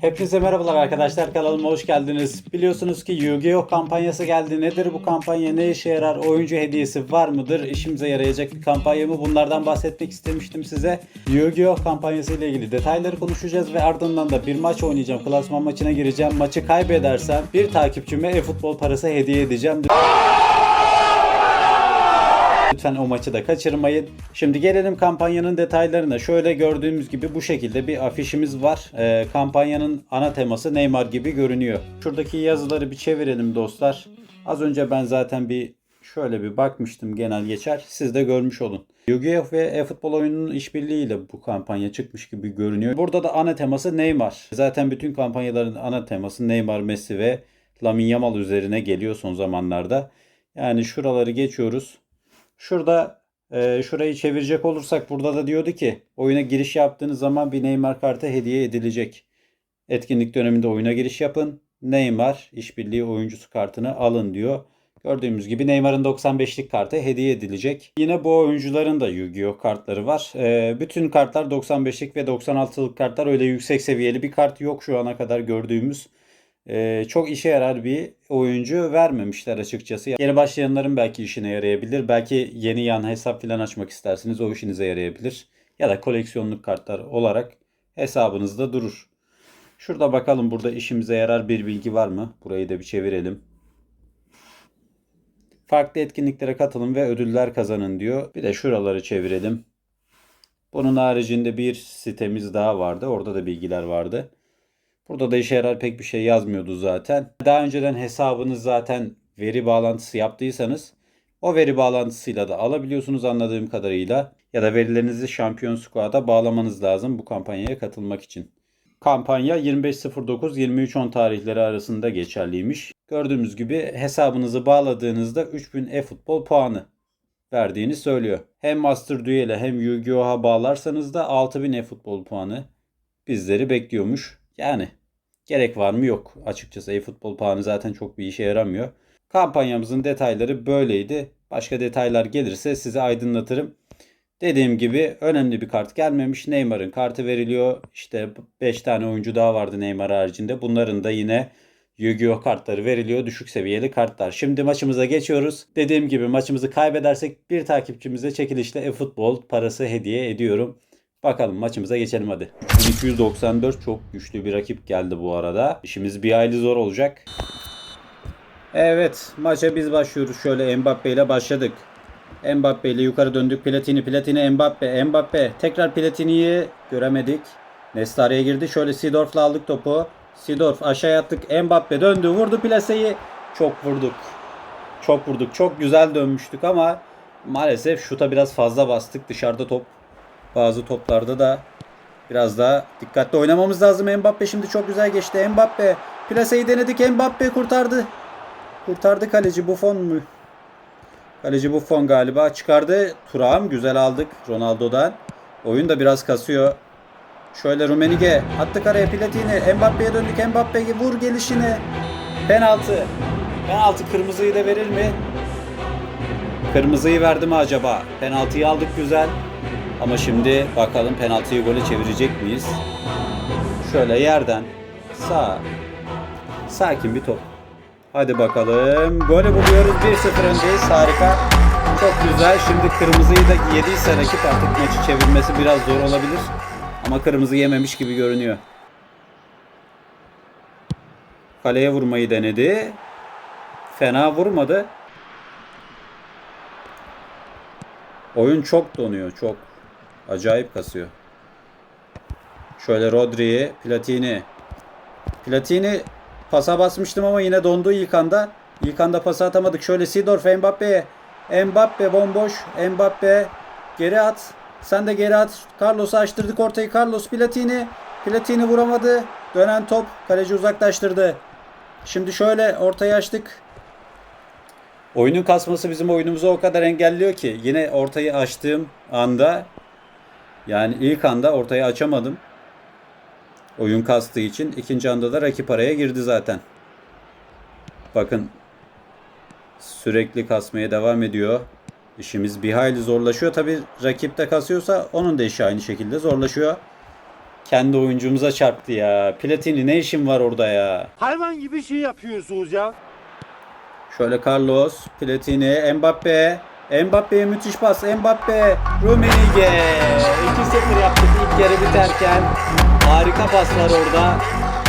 Hepinize merhabalar arkadaşlar kanalıma hoş geldiniz. Biliyorsunuz ki Yu-Gi-Oh kampanyası geldi. Nedir bu kampanya? Ne işe yarar? Oyuncu hediyesi var mıdır? İşimize yarayacak bir kampanya mı? Bunlardan bahsetmek istemiştim size. Yu-Gi-Oh kampanyası ile ilgili detayları konuşacağız ve ardından da bir maç oynayacağım. Klasman maçına gireceğim. Maçı kaybedersem bir takipçime e-futbol parası hediye edeceğim. Lütfen o maçı da kaçırmayın. Şimdi gelelim kampanyanın detaylarına. Şöyle gördüğümüz gibi bu şekilde bir afişimiz var. Ee, kampanyanın ana teması Neymar gibi görünüyor. Şuradaki yazıları bir çevirelim dostlar. Az önce ben zaten bir şöyle bir bakmıştım genel geçer. Siz de görmüş olun. Yu-Gi-Oh ve e-futbol oyununun işbirliğiyle bu kampanya çıkmış gibi görünüyor. Burada da ana teması Neymar. Zaten bütün kampanyaların ana teması Neymar, Messi ve Lamine Yamal üzerine geliyor son zamanlarda. Yani şuraları geçiyoruz. Şurada e, şurayı çevirecek olursak burada da diyordu ki oyuna giriş yaptığınız zaman bir Neymar kartı hediye edilecek. Etkinlik döneminde oyuna giriş yapın. Neymar işbirliği oyuncusu kartını alın diyor. Gördüğümüz gibi Neymar'ın 95'lik kartı hediye edilecek. Yine bu oyuncuların da Yu-Gi-Oh kartları var. E, bütün kartlar 95'lik ve 96'lık kartlar öyle yüksek seviyeli bir kart yok şu ana kadar gördüğümüz. Ee, çok işe yarar bir oyuncu vermemişler açıkçası. Yeni başlayanların belki işine yarayabilir. Belki yeni yan hesap falan açmak istersiniz. O işinize yarayabilir. Ya da koleksiyonluk kartlar olarak hesabınızda durur. Şurada bakalım burada işimize yarar bir bilgi var mı? Burayı da bir çevirelim. Farklı etkinliklere katılın ve ödüller kazanın diyor. Bir de şuraları çevirelim. Bunun haricinde bir sitemiz daha vardı. Orada da bilgiler vardı. Burada da işe yarar pek bir şey yazmıyordu zaten. Daha önceden hesabınız zaten veri bağlantısı yaptıysanız o veri bağlantısıyla da alabiliyorsunuz anladığım kadarıyla. Ya da verilerinizi Şampiyon Squad'a bağlamanız lazım bu kampanyaya katılmak için. Kampanya 25.09-23.10 tarihleri arasında geçerliymiş. Gördüğümüz gibi hesabınızı bağladığınızda 3000 e-futbol puanı verdiğini söylüyor. Hem Master Duel'e hem Yu-Gi-Oh'a bağlarsanız da 6000 e-futbol puanı bizleri bekliyormuş. Yani gerek var mı yok. Açıkçası e-futbol puanı zaten çok bir işe yaramıyor. Kampanyamızın detayları böyleydi. Başka detaylar gelirse size aydınlatırım. Dediğim gibi önemli bir kart gelmemiş. Neymar'ın kartı veriliyor. İşte 5 tane oyuncu daha vardı Neymar haricinde. Bunların da yine Yu-Gi-Oh kartları veriliyor. Düşük seviyeli kartlar. Şimdi maçımıza geçiyoruz. Dediğim gibi maçımızı kaybedersek bir takipçimize çekilişle e-futbol parası hediye ediyorum. Bakalım maçımıza geçelim hadi. 1294 çok güçlü bir rakip geldi bu arada. İşimiz bir aylı zor olacak. Evet maça biz başlıyoruz. Şöyle Mbappe ile başladık. Mbappe ile yukarı döndük. Platini, Platini, Mbappe, Mbappe. Tekrar Platini'yi göremedik. Nestari'ye girdi. Şöyle Sidorf'la aldık topu. Sidorf aşağıya attık. Mbappe döndü. Vurdu plaseyi. Çok vurduk. Çok vurduk. Çok güzel dönmüştük ama maalesef şuta biraz fazla bastık. Dışarıda top bazı toplarda da biraz daha dikkatli oynamamız lazım. Mbappe şimdi çok güzel geçti. Mbappe plaseyi denedik. Mbappe kurtardı. Kurtardı kaleci Buffon mu? Kaleci Buffon galiba çıkardı. Turam güzel aldık Ronaldo'dan. Oyun da biraz kasıyor. Şöyle Rumenige attık araya Platini. Mbappe'ye döndük. Mbappe vur gelişine. Penaltı. Penaltı kırmızıyı da verir mi? Kırmızıyı verdi mi acaba? Penaltıyı aldık güzel. Ama şimdi bakalım penaltıyı gole çevirecek miyiz? Şöyle yerden sağ sakin bir top. Hadi bakalım. Golü buluyoruz. 1-0 öndeyiz. Harika. Çok güzel. Şimdi kırmızıyı da yediyse rakip artık maçı çevirmesi biraz zor olabilir. Ama kırmızı yememiş gibi görünüyor. Kaleye vurmayı denedi. Fena vurmadı. Oyun çok donuyor. Çok. Acayip kasıyor. Şöyle Rodri'yi, Platini. Platini pasa basmıştım ama yine dondu ilk anda. İlk anda pası atamadık. Şöyle Sidorf Mbappe'ye. Mbappe bomboş. Mbappe geri at. Sen de geri at. Carlos'u açtırdık ortayı. Carlos Platini. Platini vuramadı. Dönen top. Kaleci uzaklaştırdı. Şimdi şöyle ortayı açtık. Oyunun kasması bizim oyunumuzu o kadar engelliyor ki yine ortayı açtığım anda yani ilk anda ortayı açamadım. Oyun kastığı için ikinci anda da rakip araya girdi zaten. Bakın sürekli kasmaya devam ediyor. İşimiz bir hayli zorlaşıyor. Tabi rakip de kasıyorsa onun da işi aynı şekilde zorlaşıyor. Kendi oyuncumuza çarptı ya. Platini ne işin var orada ya? Hayvan gibi şey yapıyorsunuz ya. Şöyle Carlos, Platini, Mbappe. Mbappe'ye müthiş pas. Mbappe, Rummenigge. 2-0 yaptık ilk yarı biterken. Harika paslar orada.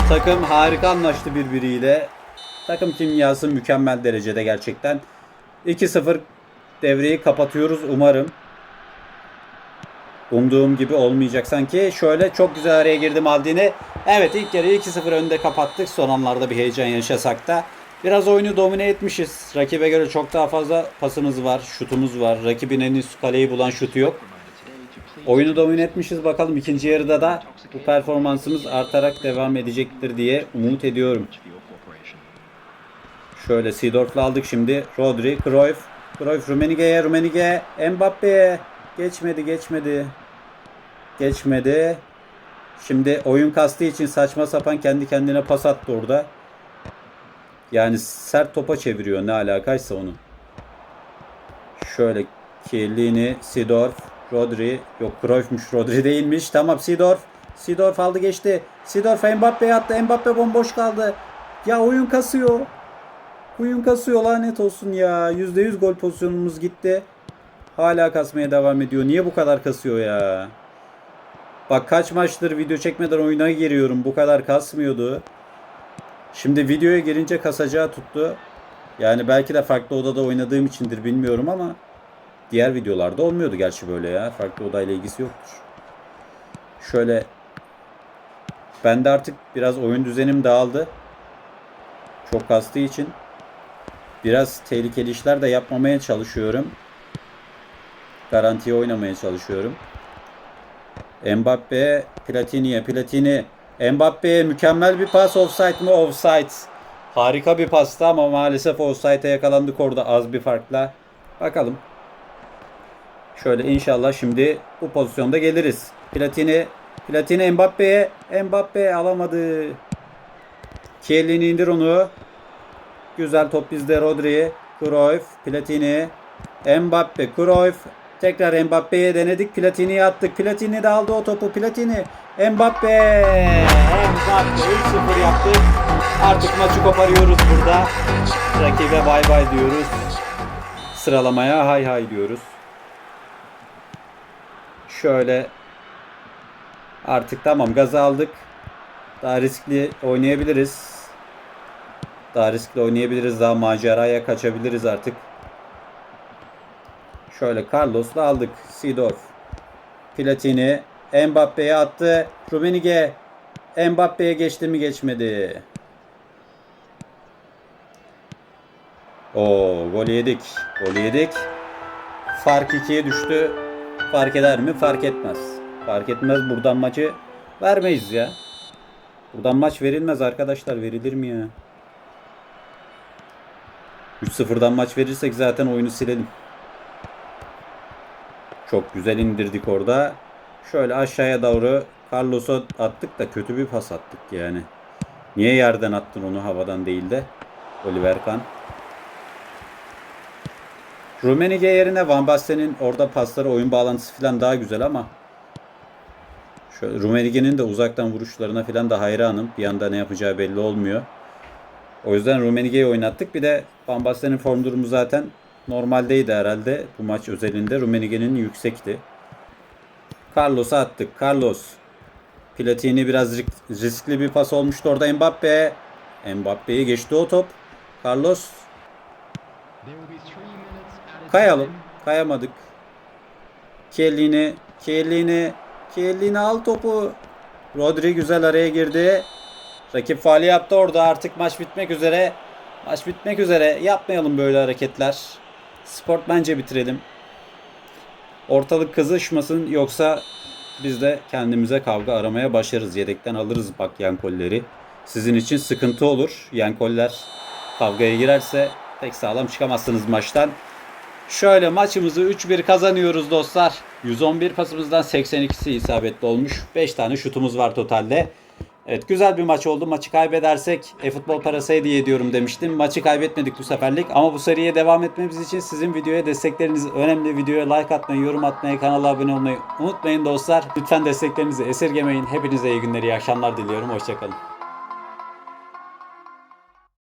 Takım harika anlaştı birbiriyle. Takım kimyası mükemmel derecede gerçekten. 2-0 devreyi kapatıyoruz umarım. Umduğum gibi olmayacak sanki. Şöyle çok güzel araya girdi Maldini. Evet ilk yarıyı 2-0 önde kapattık. Son anlarda bir heyecan yaşasak da. Biraz oyunu domine etmişiz. Rakibe göre çok daha fazla pasımız var, şutumuz var. Rakibin henüz kaleyi bulan şutu yok. Oyunu domine etmişiz. Bakalım ikinci yarıda da bu performansımız artarak devam edecektir diye umut ediyorum. Şöyle Seedorf'la aldık şimdi. Rodri, Cruyff. Cruyff Rummenigge'ye, Rummenigge, Mbappe'ye. Geçmedi, geçmedi. Geçmedi. Şimdi oyun kastığı için saçma sapan kendi kendine pas attı orada. Yani sert topa çeviriyor ne alakaysa onu. Şöyle Chiellini, Sidorf, Rodri. Yok Cruyff'muş Rodri değilmiş. Tamam Sidorf. Sidorf aldı geçti. Sidorf Mbappe'ye attı. Mbappe bomboş kaldı. Ya oyun kasıyor. Oyun kasıyor lanet olsun ya. %100 gol pozisyonumuz gitti. Hala kasmaya devam ediyor. Niye bu kadar kasıyor ya? Bak kaç maçtır video çekmeden oyuna giriyorum. Bu kadar kasmıyordu. Şimdi videoya girince kasacağı tuttu. Yani belki de farklı odada oynadığım içindir bilmiyorum ama diğer videolarda olmuyordu gerçi böyle ya. Farklı odayla ilgisi yoktur. Şöyle ben de artık biraz oyun düzenim dağıldı. Çok kastığı için biraz tehlikeli işler de yapmamaya çalışıyorum. Garantiye oynamaya çalışıyorum. Mbappe Platini'ye Platini Mbappe'ye mükemmel bir pas offside mı? Offside. Harika bir pastı ama maalesef offside'e yakalandık orada az bir farkla. Bakalım. Şöyle inşallah şimdi bu pozisyonda geliriz. Platini Platini Mbappe'ye Mbappe alamadı. Chiellini indir onu. Güzel top bizde Rodri. Cruyff, Platini, Mbappe, Cruyff. Tekrar Mbappe'ye denedik. Platini'ye attık. Platini de aldı o topu. Platini. Mbappe. Mbappe 3-0 yaptık. Artık maçı koparıyoruz burada. Rakibe bay bay diyoruz. Sıralamaya hay hay diyoruz. Şöyle artık tamam gazı aldık. Daha riskli oynayabiliriz. Daha riskli oynayabiliriz. Daha maceraya kaçabiliriz artık. Şöyle Carlos'la aldık. Sidorf. Platini. Mbappe'ye attı. Rummenigge. Mbappe'ye geçti mi geçmedi. Oo gol yedik. Gol yedik. Fark 2'ye düştü. Fark eder mi? Fark etmez. Fark etmez. Buradan maçı vermeyiz ya. Buradan maç verilmez arkadaşlar. Verilir mi ya? 3-0'dan maç verirsek zaten oyunu silelim. Çok güzel indirdik orada. Şöyle aşağıya doğru Carlos'a attık da kötü bir pas attık yani. Niye yerden attın onu havadan değil de? Oliver Kahn. Rummenigge yerine Van Basten'in orada pasları oyun bağlantısı falan daha güzel ama Şöyle de uzaktan vuruşlarına falan da hayranım. Bir anda ne yapacağı belli olmuyor. O yüzden Rummenigge'yi oynattık. Bir de Van Basten'in form durumu zaten normaldeydi herhalde. Bu maç özelinde Rummenigge'nin yüksekti. Carlos'a attık. Carlos. Platini biraz riskli bir pas olmuştu orada Mbappe. Mbappe'yi geçti o top. Carlos. Kayalım. Kayamadık. Chiellini. Chiellini. Chiellini al topu. Rodri güzel araya girdi. Rakip faali yaptı orada. Artık maç bitmek üzere. Maç bitmek üzere. Yapmayalım böyle hareketler. Sport bence bitirelim. Ortalık kızışmasın yoksa biz de kendimize kavga aramaya başlarız. Yedekten alırız bak yankolleri. Sizin için sıkıntı olur. Yankoller kavgaya girerse pek sağlam çıkamazsınız maçtan. Şöyle maçımızı 3-1 kazanıyoruz dostlar. 111 pasımızdan 82'si isabetli olmuş. 5 tane şutumuz var totalde. Evet güzel bir maç oldu. Maçı kaybedersek e-futbol parası hediye ediyorum demiştim. Maçı kaybetmedik bu seferlik. Ama bu seriye devam etmemiz için sizin videoya destekleriniz önemli. Videoya like atmayı, yorum atmayı, kanala abone olmayı unutmayın dostlar. Lütfen desteklerinizi esirgemeyin. Hepinize iyi günler, iyi akşamlar diliyorum. Hoşçakalın.